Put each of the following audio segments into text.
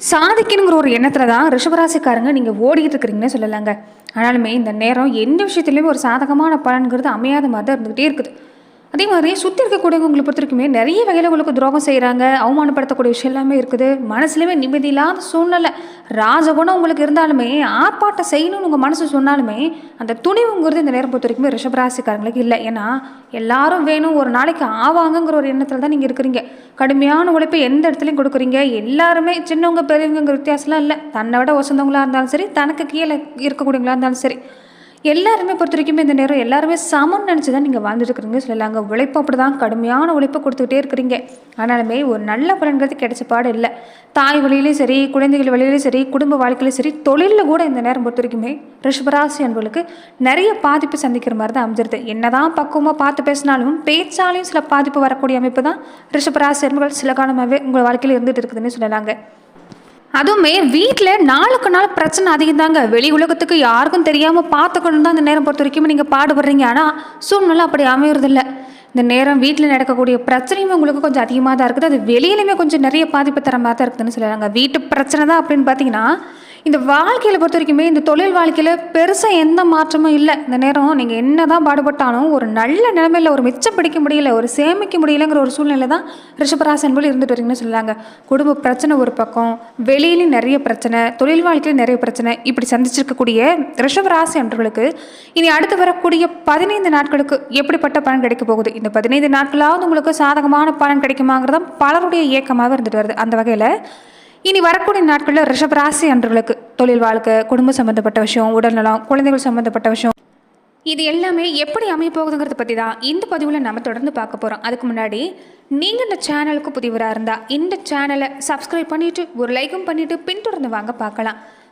சாதிக்கணுங்கிற ஒரு எண்ணத்தில் தான் ரிஷபராசிக்காரங்க நீங்கள் ஓடிக்கிட்டு இருக்கிறீங்கன்னு சொல்லலாங்க. ஆனாலுமே இந்த நேரம் எந்த விஷயத்துலையுமே ஒரு சாதகமான பலன்கிறது அமையாத மாதிரி தான் இருந்துகிட்டே இருக்குது. அதே மாதிரி சுற்றி இருக்கக்கூடியவங்க உங்களை பொறுத்த வரைக்குமே நிறைய வகையில் உங்களுக்கு துரோகம் செய்கிறாங்க அவமானப்படுத்தக்கூடிய விஷயம் எல்லாமே இருக்குது. மனசுலையுமே நிம்மதி இல்லாத சூழ்நிலை. ராஜகுணம் உங்களுக்கு இருந்தாலுமே ஆர்ப்பாட்டம் செய்யணும்னு உங்கள் மனசு சொன்னாலுமே அந்த துணிவுங்கிறது இந்த நேரம் பொறுத்த வரைக்குமே ரிஷபராசிக்காரங்களுக்கு இல்லை. ஏன்னா எல்லாரும் வேணும் ஒரு நாளைக்கு ஆவாங்கங்கிற ஒரு எண்ணத்தில் தான் நீங்கள் இருக்கிறீங்க. கடுமையான உழைப்பை எந்த இடத்துலையும் கொடுக்குறீங்க? எல்லாருமே சின்னவங்க பெரியவங்கிற வித்தியாசம்லாம் இல்லை. தன்னை விட வசந்தவங்களா இருந்தாலும் சரி தனக்கு கீழே இருக்கக்கூடியவங்களா இருந்தாலும் சரி. எல்லாருமே பொறுத்த வரைக்குமே இந்த நேரம் எல்லாருமே சமம்னு நினச்சி தான் நீங்கள் வாழ்ந்துட்டு இருக்கிறீங்க சொல்லலாங்க உழைப்பு அப்படி தான் கடுமையான உழைப்பை கொடுத்துக்கிட்டே இருக்கிறீங்க. ஆனாலுமே ஒரு நல்ல பலன்கிறது கிடைச்ச பாடு இல்லை. தாய் வழியிலையும் சரி குழந்தைகள் வழியிலையும் சரி குடும்ப வாழ்க்கையிலையும் சரி தொழிலில் கூட இந்த நேரம் பொறுத்த வரைக்குமே ரிஷபராசி அன்பர்களுக்கு நிறைய பாதிப்பு சந்திக்கிற மாதிரி தான் அமைஞ்சிருது. என்னதான் பக்குவமாக பார்த்து பேசினாலும் பேச்சாலையும் சில பாதிப்பு வரக்கூடிய அமைப்பு தான் ரிஷபராசி அன்புகள் சில காலமாகவே உங்கள் வாழ்க்கையில் இருந்துகிட்டு இருக்குதுன்னு சொல்லலாங்க. அதுவுமே வீட்டில் நாளுக்கு நாள் பிரச்சனை அதிகம் தாங்க வெளி உலகத்துக்கு யாருக்கும் தெரியாமல் பார்த்துக்கணும் தான் இந்த நேரம் பொறுத்த வரைக்கும் நீங்கள் பாடுபடுறீங்க. ஆனால் சூழ்நிலை அப்படி அமையறதில்லை. இந்த நேரம் வீட்டில் நடக்கக்கூடிய பிரச்சனையும் உங்களுக்கு கொஞ்சம் அதிகமாக தான் இருக்குது. அது வெளியிலுமே கொஞ்சம் நிறைய பாதிப்பு தர மாதிரி தான் இருக்குதுன்னு சொல்லுறாங்க வீட்டு பிரச்சனை தான் அப்படின்னு பார்த்தீங்கன்னா இந்த வாழ்க்கையில் பொறுத்த வரைக்குமே இந்த தொழில் வாழ்க்கையில் பெருசாக எந்த மாற்றமும் இல்லை. இந்த நேரம் நீங்கள் என்ன தான் பாடுபட்டாலும் ஒரு நல்ல நிலைமையில் ஒரு மிச்சம் பிடிக்க முடியல ஒரு சேமிக்க முடியலங்கிற ஒரு சூழ்நிலை தான் ரிஷபராசன் போல இருந்துட்டு வரீங்கன்னு சொல்லுவாங்க குடும்ப பிரச்சனை ஒரு பக்கம் வெளியிலையும் நிறைய பிரச்சனை தொழில் வாழ்க்கையில் நிறைய பிரச்சனை. இப்படி சந்திச்சிருக்கக்கூடிய ரிஷபராசி அன்றர்களுக்கு இனி அடுத்து வரக்கூடிய பதினைந்து நாட்களுக்கு எப்படிப்பட்ட பலன் கிடைக்க போகுது? இந்த பதினைந்து நாட்களாவது உங்களுக்கு சாதகமான பலன் கிடைக்குமாங்கிறது தான் பலருடைய இயக்கமாக இருந்துட்டு வருது. அந்த வகையில் இனி வரக்கூடிய நாட்களில் ரிஷபராசி அன்றர்களுக்கு தொழில் வாழ்க்கை குடும்ப சம்மந்தப்பட்ட விஷயம் உடல்நலம் குழந்தைகள் சம்மந்தப்பட்ட விஷயம் இது எல்லாமே எப்படி அமையப்போகுதுங்கிறத பற்றி தான் இந்த பதிவில் நம்ம தொடர்ந்து பார்க்க போகிறோம் அதுக்கு முன்னாடி நீங்கள் இந்த சேனலுக்கு புதிவராக இருந்தால் இந்த சேனலை சப்ஸ்கிரைப் பண்ணிவிட்டு ஒரு லைக்கும் பண்ணிவிட்டு பின்தொடர்ந்து வாங்க பார்க்கலாம்.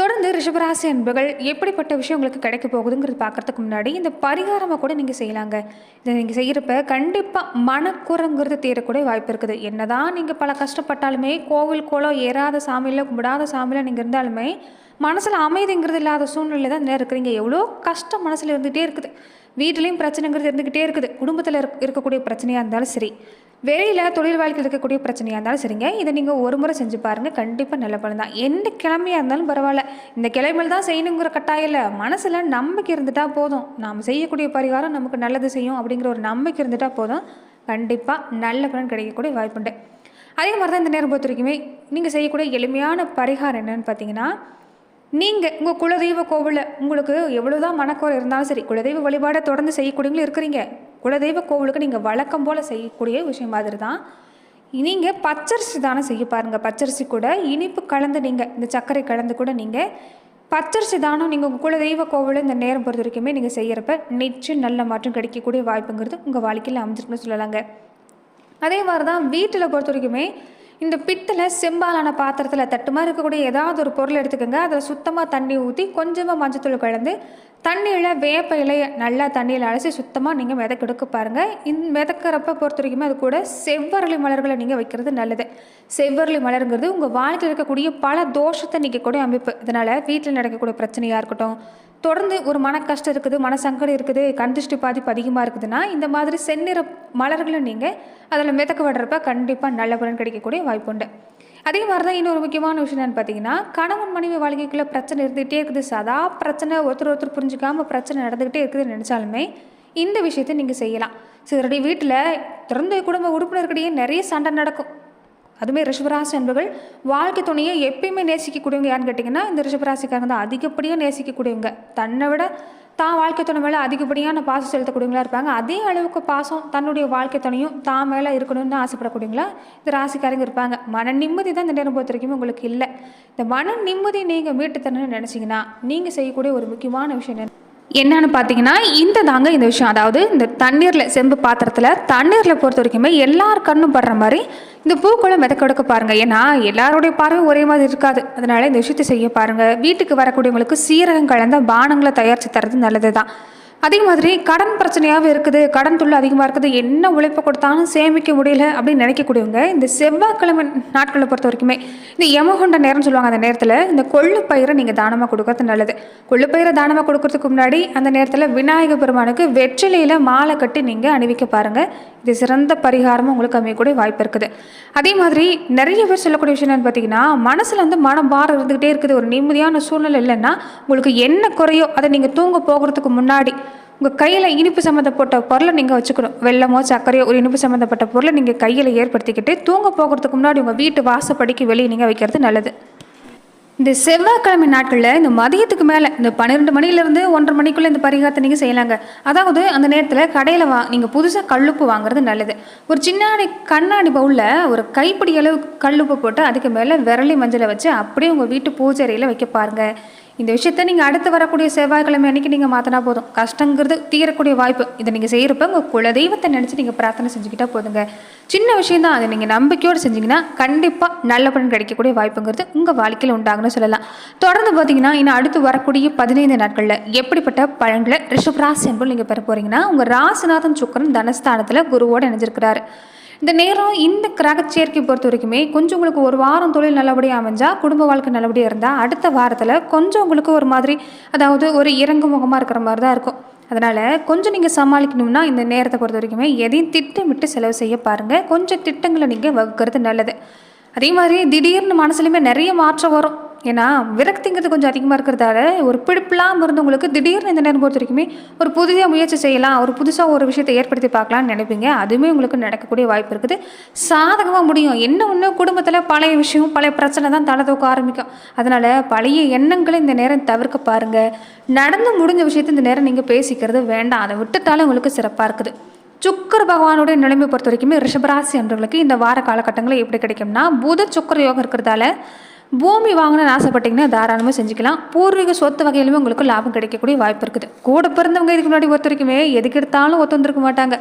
தொடர்ந்து ரிஷபராசி அன்புகள் எப்படிப்பட்ட விஷயம் உங்களுக்கு கிடைக்க போகுதுங்கிறது பார்க்குறதுக்கு முன்னாடி இந்த பரிகாரமாக கூட நீங்கள் செய்யலாங்க. இதை நீங்கள் செய்கிறப்ப கண்டிப்பாக மனக்குறங்கிறது தீரக்கூடிய வாய்ப்பு இருக்குது. என்ன தான் நீங்கள் பல கஷ்டப்பட்டாலுமே கோவில் கோலம் ஏறாத சாமியில் கும்பிடாத சாமியில் நீங்கள் இருந்தாலுமே மனசில் அமைதிங்கிறது இல்லாத சூழ்நிலை தான் நேரம் இருக்கிறீங்க. எவ்வளோ கஷ்டம் மனசில் இருந்துகிட்டே இருக்குது. வீட்லேயும் பிரச்சனைங்கிறது இருந்துக்கிட்டே இருக்குது. குடும்பத்தில் இருக்கக்கூடிய பிரச்சனையாக இருந்தாலும் சரி. வெளியில் தொழில் வாழ்க்கையில் இருக்கக்கூடிய பிரச்சனையாக இருந்தாலும் சரிங்க. இதை நீங்கள் ஒரு முறை செஞ்சு பாருங்கள் கண்டிப்பாக நல்ல பலன் தான். எந்த கிழமையாக இருந்தாலும் பரவாயில்ல. இந்த கிழமையில் தான் செய்யணுங்கிற கட்டாயம் இல்லை. மனசில் நம்பிக்கை இருந்துட்டால் போதும். நாம் செய்யக்கூடிய பரிகாரம் நமக்கு நல்லது செய்யும் அப்படிங்கிற ஒரு நம்பிக்கை இருந்துட்டால் போதும். கண்டிப்பாக நல்ல பலன் கிடைக்கக்கூடிய வாய்ப்புண்டு. அதே மாதிரி தான் இந்த நேரம் பொறுத்த வரைக்குமே நீங்கள் செய்யக்கூடிய எளிமையான பரிகாரம் என்னன்னு பார்த்தீங்கன்னா நீங்கள் உங்கள் குலதெய்வ கோவிலில் உங்களுக்கு எவ்வளோதான் மனக்குறை இருந்தாலும் சரி குலதெய்வ வழிபாடை தொடர்ந்து செய்யக்கூடியவங்களும் இருக்கிறீங்க. குலதெய்வ கோவிலுக்கு நீங்கள் வழக்கம் போல் செய்யக்கூடிய விஷயம் மாதிரி தான் நீங்கள் பச்சரிசி தானம் செய்ய பாருங்கள் பச்சரிசி கூட இனிப்பு கலந்து நீங்கள் இந்த சர்க்கரை கலந்து கூட நீங்கள் பச்சரிசி தானம் நீங்கள் உங்கள் குலதெய்வ கோவிலில் இந்த நேரம் பொறுத்த வரைக்குமே நீங்கள் செய்கிறப்ப நிச்சயம் நல்ல மாற்றம் கிடைக்கக்கூடிய வாய்ப்புங்கிறது உங்கள் வாழ்க்கையில் அமைஞ்சிருக்குன்னு சொல்லலாங்க. அதே மாதிரி தான் வீட்டில் பொறுத்த வரைக்குமே இந்த பித்தளை செம்பாலான பாத்திரத்தில் தட்டுமா இருக்கக்கூடிய ஏதாவது ஒரு பொருள் எடுத்துக்கோங்க. அதில் சுத்தமாக தண்ணி ஊற்றி கொஞ்சமாக மஞ்சத்தூள் கலந்து தண்ணியில் வேப்ப இலையை நல்லா தண்ணியில் அலசி சுத்தமாக நீங்கள் மிதக்கெடுக்க பாருங்கள் இந்த மிதக்கிறப்ப பொறுத்த வரைக்குமே அது கூட செவ்வரளி மலர்களை நீங்கள் வைக்கிறது நல்லது. செவ்வரளி மலருங்கிறது உங்கள் வாழ்க்கையில் இருக்கக்கூடிய பல தோஷத்தை நிற்கக்கூடிய அமைப்பு. இதனால் வீட்டில் நடக்கக்கூடிய பிரச்சனையாக இருக்கட்டும் தொடர்ந்து ஒரு மன கஷ்டம் இருக்குது மன சங்கடம் இருக்குது கண்திஷ்டி பாதிப்பு அதிகமாக இருக்குதுன்னா இந்த மாதிரி செந்நிற மலர்களை நீங்கள் அதில் மிதக்க விடுறப்ப கண்டிப்பாக நல்ல பலன் கிடைக்கக்கூடிய வாய்ப்புண்டு அதே மாதிரி தான் இன்னொரு முக்கியமான விஷயம் என்னென்னு பார்த்தீங்கன்னா கணவன் மனைவி வாழ்க்கைக்குள்ளே பிரச்சனை இருந்துகிட்டே இருக்குது. சதா பிரச்சனை ஒருத்தர் ஒருத்தர் புரிஞ்சுக்காம பிரச்சனை நடந்துக்கிட்டே இருக்குதுன்னு நினச்சாலுமே இந்த விஷயத்தை நீங்கள் செய்யலாம். சரி வீட்டில் திறந்த குடும்ப உறுப்பினர்களிடையே நிறைய சண்டை நடக்கும். அதுமாதிரி ரிஷபராசி என்பவர்கள் வாழ்க்கை துணையை எப்பயுமே நேசிக்கக்கூடியவங்க யாருன்னு கேட்டிங்கன்னா இந்த ரிஷபராசிக்காரங்க தான். அதிகப்படியாக நேசிக்கக்கூடியவங்க. தன்னை விட தான் வாழ்க்கை துணை மேலே அதிகப்படியான பாசம் செலுத்தக்கூடியவங்களா இருப்பாங்க. அதே அளவுக்கு பாசம் தன்னுடைய வாழ்க்கை துணையும் தான் மேலே இருக்கணும்னு ஆசைப்படக்கூடியவங்களா இந்த ராசிக்காரங்க இருப்பாங்க. மன நிம்மதி தான் இந்த நேரம் பொறுத்த வரைக்கும் உங்களுக்கு இல்லை. இந்த மன நிம்மதி நீங்கள் மீட்டு தரணும்னு நினச்சிங்கன்னா நீங்கள் செய்யக்கூடிய ஒரு முக்கியமான விஷயம் என்ன? என்னன்னு பார்த்தீங்கன்னா இந்த தாங்க இந்த விஷயம். அதாவது இந்த தண்ணீரில் செம்பு பாத்திரத்தில் தண்ணீரில் பொறுத்த வரைக்குமே எல்லார் கண்ணும் படுற மாதிரி இந்த பூக்களை மிதக்கெடுக்க பாருங்கள் ஏன்னா எல்லாருடைய பார்வை ஒரே மாதிரி இருக்காது. அதனால இந்த விஷயத்தை செய்ய பாருங்கள் வீட்டுக்கு வரக்கூடியவங்களுக்கு சீரகம் கலந்த பானங்களை தயாரித்து தரது நல்லது தான் அதே மாதிரி கடன் பிரச்சனையாகவே இருக்குது கடன் தொழில் அதிகமாக இருக்குது என்ன உழைப்பு கொடுத்தாலும் சேமிக்க முடியல அப்படின்னு நினைக்கக்கூடியவங்க இந்த செவ்வாய்க்கிழமை நாட்களை பொறுத்த வரைக்குமே இந்த யமகொண்ட நேரம்னு சொல்லுவாங்க அந்த நேரத்தில் இந்த கொள்ளு பயிரை நீங்கள் தானமாக கொடுக்கறது நல்லது. கொள்ளு பயிரை தானமாக கொடுக்கறதுக்கு முன்னாடி அந்த நேரத்தில் விநாயகர் பெருமானுக்கு வெற்றிலையில் மாலை கட்டி நீங்கள் அணிவிக்க பாருங்கள் இது சிறந்த பரிகாரமும் உங்களுக்கு அமையக்கூடிய வாய்ப்பு இருக்குது. அதே மாதிரி நிறைய பேர் சொல்லக்கூடிய விஷயம் என்னன்னு பார்த்தீங்கன்னா மனசில் வந்து மனம் பாரம் இருந்துகிட்டே இருக்குது. ஒரு நிம்மதியான சூழ்நிலை இல்லைன்னா உங்களுக்கு என்ன குறையோ அதை நீங்கள் தூங்க போகிறதுக்கு முன்னாடி உங்கள் கையில் இனிப்பு சம்மந்தப்பட்ட பொருளை நீங்கள் வச்சுக்கணும். வெள்ளமோ சர்க்கரையோ ஒரு இனிப்பு சம்மந்தப்பட்ட பொருளை நீங்கள் கையில் ஏற்படுத்திக்கிட்டு தூங்க போகிறதுக்கு முன்னாடி உங்கள் வீட்டு வாசப்படிக்கு வெளியே நீங்கள் வைக்கிறது நல்லது. இந்த செவ்வாய்க்கிழமை நாட்களில் இந்த மதியத்துக்கு மேலே இந்த பன்னிரெண்டு மணிலேருந்து ஒன்றரை மணிக்குள்ளே இந்த பரிகாரத்தை நீங்கள் செய்யலாங்க. அதாவது அந்த நேரத்தில் கடையில் வா நீங்கள் புதுசாக கல்லுப்பு வாங்குறது நல்லது. ஒரு சின்னாடி கண்ணாடி பவுலில் ஒரு கைப்பிடி அளவு கல்லுப்பு போட்டு அதுக்கு மேலே விரலி மஞ்சளை வச்சு அப்படியே உங்கள் வீட்டு பூஜை அறையில் வைக்க பாருங்கள் இந்த விஷயத்த நீங்கள் அடுத்து வரக்கூடிய செவ்வாய்க்கிழமை அன்னைக்கு நீங்கள் மாற்றினா போதும். கஷ்டங்கிறது தீரக்கூடிய வாய்ப்பு. இதை நீங்கள் செய்கிறப்ப உங்கள் குலதெய்வத்தை நினச்சி நீங்கள் பிரார்த்தனை செஞ்சுக்கிட்டா போதுங்க. சின்ன விஷயம் தான் அதை நீங்கள் நம்பிக்கையோடு செஞ்சீங்கன்னா கண்டிப்பாக நல்ல பலன் கிடைக்கக்கூடிய வாய்ப்புங்கிறது உங்கள் வாழ்க்கையில் உண்டாகுன்னு சொல்லலாம். தொடர்ந்து பார்த்தீங்கன்னா இன்னும் அடுத்து வரக்கூடிய பதினைந்து நாட்களில் எப்படிப்பட்ட பழங்களை ரிஷபராசி என்பது நீங்கள் பெற போகிறீங்கன்னா உங்கள் ராசிநாதன் சுக்கரன் தனஸ்தானத்தில் குருவோடு இணைஞ்சிருக்கிறாரு. இந்த நேரம் இந்த கிரக சேர்க்கை பொறுத்த வரைக்குமே கொஞ்சம் உங்களுக்கு ஒரு வாரம் தொழில் நல்லபடியாக அமைஞ்சால் குடும்ப வாழ்க்கை நல்லபடியாக இருந்தால் அடுத்த வாரத்தில் கொஞ்சம் உங்களுக்கு ஒரு மாதிரி அதாவது ஒரு இறங்கு முகமாக இருக்கிற மாதிரி தான் இருக்கும். அதனால் கொஞ்சம் நீங்கள் சமாளிக்கணும்னா இந்த நேரத்தை பொறுத்த வரைக்குமே எதையும் திட்டமிட்டு செலவு செய்ய பாருங்கள் கொஞ்சம் திட்டங்களை நீங்கள் வகுக்கிறது நல்லது. அதே மாதிரி திடீர்னு மனசுலையுமே நிறைய மாற்றம் வரும். ஏன்னா விரக்திங்கிறது கொஞ்சம் அதிகமாக இருக்கிறதால ஒரு பிடிப்பில்லாமல் இருந்தவங்களுக்கு திடீர்னு இந்த நேரம் பொறுத்த வரைக்குமே ஒரு புதிய முயற்சி செய்யலாம் ஒரு புதுசாக ஒரு விஷயத்தை ஏற்படுத்தி பார்க்கலாம்னு நினைப்பீங்க. அதுவுமே உங்களுக்கு நடக்கக்கூடிய வாய்ப்பு இருக்குது. சாதகமாக முடியும். என்ன ஒன்று குடும்பத்தில் பழைய விஷயம் பழைய பிரச்சனை தான் தலை தூக்க ஆரம்பிக்கும். அதனால் பழைய எண்ணங்களை இந்த நேரம் தவிர்க்க பாருங்கள் நடந்து முடிஞ்ச விஷயத்தை இந்த நேரம் நீங்கள் பேசிக்கிறது வேண்டாம். அதை விட்டுட்டாலும் உங்களுக்கு சிறப்பாக இருக்குது. சுக்கர பகவானுடைய நிலைமை பொறுத்த வரைக்குமே ரிஷபராசி என்றவர்களுக்கு இந்த வார காலகட்டங்களில் எப்படி கிடைக்கும்னா புத சுக்கர யோகம் இருக்கிறதால பூமி வாங்கணும்னு ஆசைப்பட்டீங்கன்னா தாராளமாக செஞ்சுக்கலாம். பூர்வீக சொத்து வகையிலுமே உங்களுக்கு லாபம் கிடைக்கக்கூடிய வாய்ப்பு இருக்குது. கூட பிறந்தவங்க இதுக்கு முன்னாடி பொறுத்த வரைக்குமே எதுக்கு எடுத்தாலும் ஒத்து வந்திருக்க மாட்டாங்க.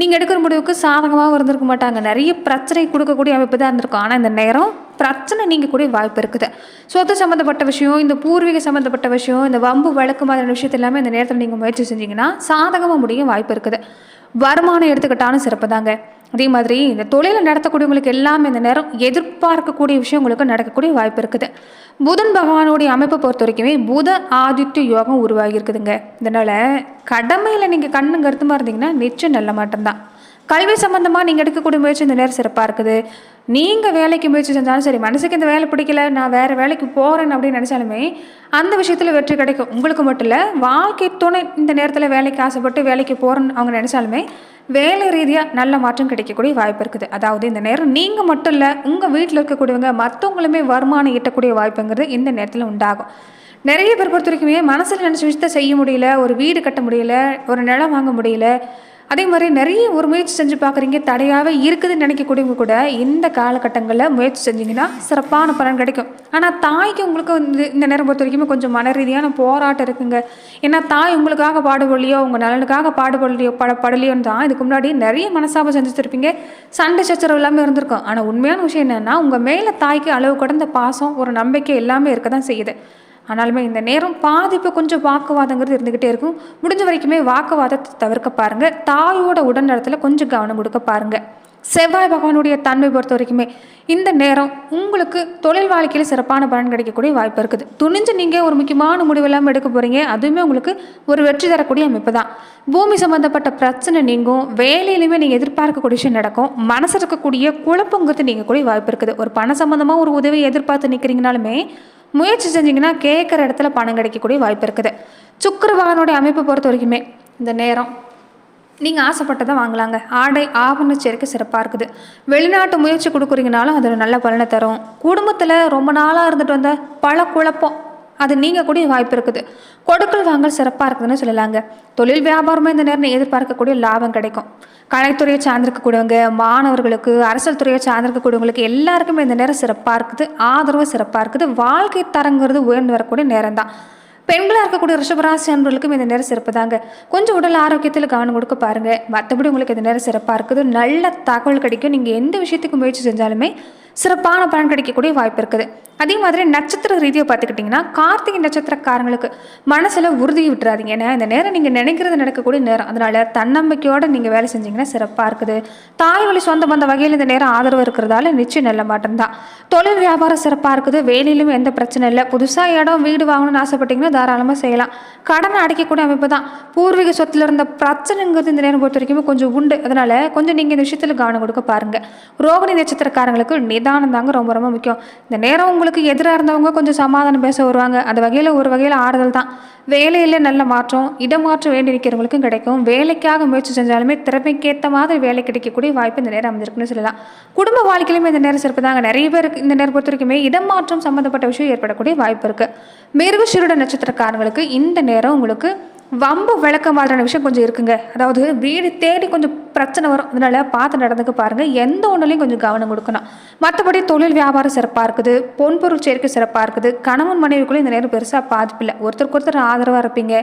நீங்கள் எடுக்கிற முடிவுக்கு சாதகமாக இருந்திருக்க மாட்டாங்க. நிறைய பிரச்சனை கொடுக்கக்கூடிய அமைப்பு தான் இருந்திருக்கும். ஆனால் இந்த நேரம் பிரச்சனை நீங்கக்கூடிய வாய்ப்பு இருக்குது. சொத்து சம்மந்தப்பட்ட விஷயம் இந்த பூர்வீக சம்மந்தப்பட்ட விஷயம் இந்த வம்பு வழக்கு மாதிரியான விஷயத்த எல்லாமே இந்த நேரத்தில் நீங்கள் முயற்சி செஞ்சீங்கன்னா சாதகமாக முடியும் வாய்ப்பு இருக்குது. வருமானம் எடுத்துக்கிட்டாலும் சிறப்பு தாங்க அதே மாதிரி இந்த தொழிலை நடத்தக்கூடியவங்களுக்கு எல்லாமே இந்த நேரம் எதிர்பார்க்கக்கூடிய விஷயம் உங்களுக்கு நடக்கக்கூடிய வாய்ப்பு இருக்குது. புதன் பகவானுடைய அமைப்பை பொறுத்த வரைக்குமே புத ஆதித்ய யோகம் உருவாகி இருக்குதுங்க இதனால் கடமையில் நீங்கள் கண்ணு கருத்துமாக இருந்தீங்கன்னா நிச்சயம் நல்ல மாட்டம்தான் கல்வி சம்மந்தமாக நீங்கள் எடுக்கக்கூடிய முயற்சி இந்த நேரம் சிறப்பாக இருக்குது. நீங்கள் வேலைக்கு முயற்சி செஞ்சாலும் சரி மனசுக்கு இந்த வேலை பிடிக்கல நான் வேறு வேலைக்கு போகிறேன் அப்படின்னு நினச்சாலுமே அந்த விஷயத்தில் வெற்றி கிடைக்கும். உங்களுக்கு மட்டும் இல்லை வாழ்க்கை துணை இந்த நேரத்தில் வேலைக்கு ஆசைப்பட்டு வேலைக்கு போகிறேன்னு அவங்க நினச்சாலுமே வேலை ரீதியாக நல்ல மாற்றம் கிடைக்கக்கூடிய வாய்ப்பு இருக்குது. அதாவது இந்த நேரம் நீங்கள் மட்டும் இல்லை உங்கள் வீட்டில் இருக்கக்கூடியவங்க மற்றவங்களுமே வருமானம் ஈட்டக்கூடிய வாய்ப்புங்கிறது இந்த நேரத்தில் உண்டாகும். நிறைய பேர் பொறுத்த வரைக்குமே மனசில் நினச்ச விஷயத்த செய்ய முடியல ஒரு வீடு கட்ட முடியல ஒரு நிலம் வாங்க முடியல அதே மாதிரி நிறைய ஒரு முயற்சி செஞ்சு பார்க்குறீங்க தடையாகவே இருக்குதுன்னு நினைக்கக்கூடியவங்க கூட இந்த காலகட்டங்களில் முயற்சி செஞ்சீங்கன்னா சிறப்பான பலன் கிடைக்கும். ஆனால் தாய்க்கு உங்களுக்கு வந்து இந்த நேரம் பொறுத்த வரைக்குமே கொஞ்சம் மன ரீதியான போராட்டம் இருக்குங்க. ஏன்னா தாய் உங்களுக்காக பாடுபடலையோ உங்கள் நலனுக்காக பாடுபடலையோ பட படலையோன்னு தான் இதுக்கு முன்னாடி நிறைய மனசாபம் செஞ்சுருப்பீங்க சண்டை சச்சரவு எல்லாமே இருந்திருக்கும். ஆனால் உண்மையான விஷயம் என்னென்னா உங்கள் மேலே தாய்க்கு அளவு கடந்த பாசம் ஒரு நம்பிக்கை எல்லாமே இருக்க தான் செய்யுது. ஆனாலுமே இந்த நேரம் பாதிப்பு கொஞ்சம் வாக்குவாதங்கிறது இருந்துக்கிட்டே இருக்கும். முடிஞ்ச வரைக்குமே வாக்குவாதத்தை தவிர்க்க பாருங்கள் தாயோட உடல்நலத்தில் கொஞ்சம் கவனம் கொடுக்க பாருங்கள் செவ்வாய் பகவானுடைய தன்மை பொறுத்த வரைக்குமே இந்த நேரம் உங்களுக்கு தொழில் வாழ்க்கையில் சிறப்பான பலன் கிடைக்கக்கூடிய வாய்ப்பு இருக்குது. துணிஞ்சு நீங்கள் ஒரு முக்கியமான முடிவு இல்லாமல் எடுக்க போகிறீங்க அதுவுமே உங்களுக்கு ஒரு வெற்றி தரக்கூடிய அமைப்பு தான். பூமி சம்மந்தப்பட்ட பிரச்சனை நீங்கும். வேலையிலுமே நீங்கள் எதிர்பார்க்கக்கூடிய விஷயம் நடக்கும். மனசு இருக்கக்கூடிய குழப்பங்கிறது நீங்கள் கூட வாய்ப்பு இருக்குது. ஒரு பண சம்மந்தமாக ஒரு உதவி எதிர்பார்த்து நிற்கிறீங்கனாலுமே முயற்சி செஞ்சிங்கன்னா கேட்குற இடத்துல பணம் கிடைக்கக்கூடிய வாய்ப்பு இருக்குது. சுக்கரவாகனுடைய அமைப்பை பொறுத்த வரைக்குமே இந்த நேரம் நீங்கள் ஆசைப்பட்டதை வாங்கலாங்க. ஆடை ஆவண சேர்க்கை சிறப்பாக இருக்குது. வெளிநாட்டு முயற்சி கொடுக்குறீங்கனாலும் அது ஒரு நல்ல பலனை தரும். குடும்பத்தில் ரொம்ப நாளாக இருந்துட்டு வந்த பல குழப்பம். அது நீங்கள் கூடிய வாய்ப்பு இருக்குது. கொடுக்கல் வாங்கல் சிறப்பாக இருக்குதுன்னு சொல்லலாங்க. தொழில் வியாபாரமே இந்த நேரம் எதிர்பார்க்கக்கூடிய லாபம் கிடைக்கும். கலைத்துறையை சார்ந்திருக்கக்கூடியவங்க மாணவர்களுக்கு அரசியல் துறையை சார்ந்திருக்கக்கூடியவங்களுக்கு எல்லாருக்குமே இந்த நேரம் சிறப்பாக இருக்குது. ஆதரவு சிறப்பாக இருக்குது. வாழ்க்கை தரங்கிறது உயர்ந்து வரக்கூடிய நேரம் தான் பெண்களாக இருக்கக்கூடிய ரிஷபராசி அன்பர்களுக்கும் இந்த நேரம் சிறப்பு தாங்க கொஞ்சம் உடல் ஆரோக்கியத்தில் கவனம் கொடுக்க பாருங்கள் மற்றபடி உங்களுக்கு இந்த நேரம் சிறப்பாக இருக்குது. நல்ல தகவல் கிடைக்கும். நீங்கள் எந்த விஷயத்துக்கு முயற்சி செஞ்சாலுமே சிறப்பான பலன் கிடைக்கக்கூடிய வாய்ப்பு இருக்குது. அதே மாதிரி நட்சத்திர ரீதியாக பார்த்துக்கிட்டிங்கன்னா கார்த்திகை நட்சத்திரக்காரங்களுக்கு மனசில் உறுதியை விட்டுறாதீங்க. ஏன்னா இந்த நேரம் நீங்கள் நினைக்கிறது நடக்கக்கூடிய நேரம். அதனால் தன்னம்பிக்கையோடு நீங்கள் வேலை செஞ்சீங்கன்னா சிறப்பாக இருக்குது. தாய் வழி சொந்த பந்த வகையில் இந்த நேரம் ஆதரவு இருக்கிறதால நிச்சயம் நல்ல மாற்றம் தான். தொழில் வியாபாரம் சிறப்பாக இருக்குது. வேலையிலும் எந்த பிரச்சனை இல்லை. புதுசாக இடம் வீடு வாங்கணும்னு ஆசைப்பட்டிங்கன்னா தாராளமாக செய்யலாம். கடனை அடைக்கக்கூடிய அமைப்பு தான். பூர்வீக சொத்தில் இருந்த பிரச்சனைங்கிறது இந்த நேரம் பொறுத்த வரைக்கும் கொஞ்சம் உண்டு. அதனால் கொஞ்சம் நீங்கள் இந்த விஷயத்தில் கவனம் கொடுக்க பாருங்கள் ரோகிணி நட்சத்திரக்காரங்களுக்கு நிதானம் தாங்க ரொம்ப ரொம்ப முக்கியம். இந்த நேரம் உங்களுக்கு எதிராக இருந்தவங்க கொஞ்சம் சமாதானம் பேச வருவாங்க. அந்த வகையில் ஒரு வகையில் ஆறுதல் தான். வேலையில் நல்ல மாற்றம் இடமாற்றம் வேண்டி நிற்கிறவங்களுக்கும் கிடைக்கும். வேலைக்காக முயற்சி செஞ்சாலுமே திறமைக்கேற்ற மாதிரி வேலை கிடைக்கக்கூடிய வாய்ப்பு இந்த நேரம் அமைஞ்சிருக்குன்னு சொல்லலாம். குடும்ப வாழ்க்கையிலுமே இந்த நேரம் சிறப்பு தாங்க. நிறைய பேருக்கு இந்த நேரம் பொறுத்த வரைக்குமே இடமாற்றம் சம்மந்தப்பட்ட விஷயம் ஏற்படக்கூடிய வாய்ப்பு இருக்குது மிருகசீருட நட்சத்திரக்காரங்களுக்கு இந்த நேரம் உங்களுக்கு வம்பு விளக்க மாதிரியான விஷயம் கொஞ்சம் இருக்குங்க. அதாவது வீடு தேடி கொஞ்சம் பிரச்சனை வரும். அதனால பார்த்து நடந்துக்க பாருங்கள் எந்த ஒன்றுலையும் கொஞ்சம் கவனம் கொடுக்கணும். மற்றபடி தொழில் வியாபாரம் சிறப்பாக இருக்குது. பொன்பொருள் சேர்க்கை சிறப்பாக இருக்குது. கணவன் மனைவிக்குள்ளே இந்த நேரம் பெருசாக பாதிப்பு இல்லை. ஒருத்தருக்கு ஒருத்தர் ஆதரவாக இருப்பீங்க.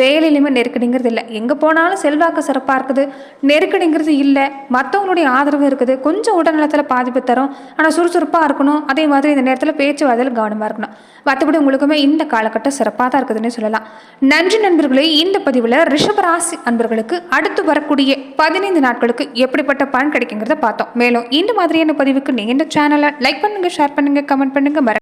வேலையிலுமே நெருக்கடிங்கிறது இல்லை. எங்கே போனாலும் செல்வாக்கு சிறப்பாக இருக்குது. நெருக்கடிங்கிறது இல்லை. மற்றவங்களுடைய ஆதரவு இருக்குது. கொஞ்சம் உடல்நலத்தில் பாதிப்பு தரும். ஆனால் சுறுசுறுப்பாக இருக்கணும். அதே மாதிரி இந்த நேரத்தில் பேச்சுவார்த்தையில் கவனமாக இருக்கணும். மற்றபடி உங்களுக்குமே இந்த காலகட்டம் சிறப்பாக தான் இருக்குதுன்னு சொல்லலாம். நன்றி நண்பர்களே இந்த பதிவில் ரிஷபராசி அன்பர்களுக்கு அடுத்து வரக்கூடிய பதினைந்து நாட்களுக்கு எப்படிப்பட்ட பலன் கிடைக்குங்கிறத பார்த்தோம். மேலும் இந்த மாதிரியான பதிவுக்கு நீங்கள் இந்த சேனலை லைக் பண்ணுங்கள் ஷேர் பண்ணுங்கள் கமெண்ட் பண்ணுங்கள் மற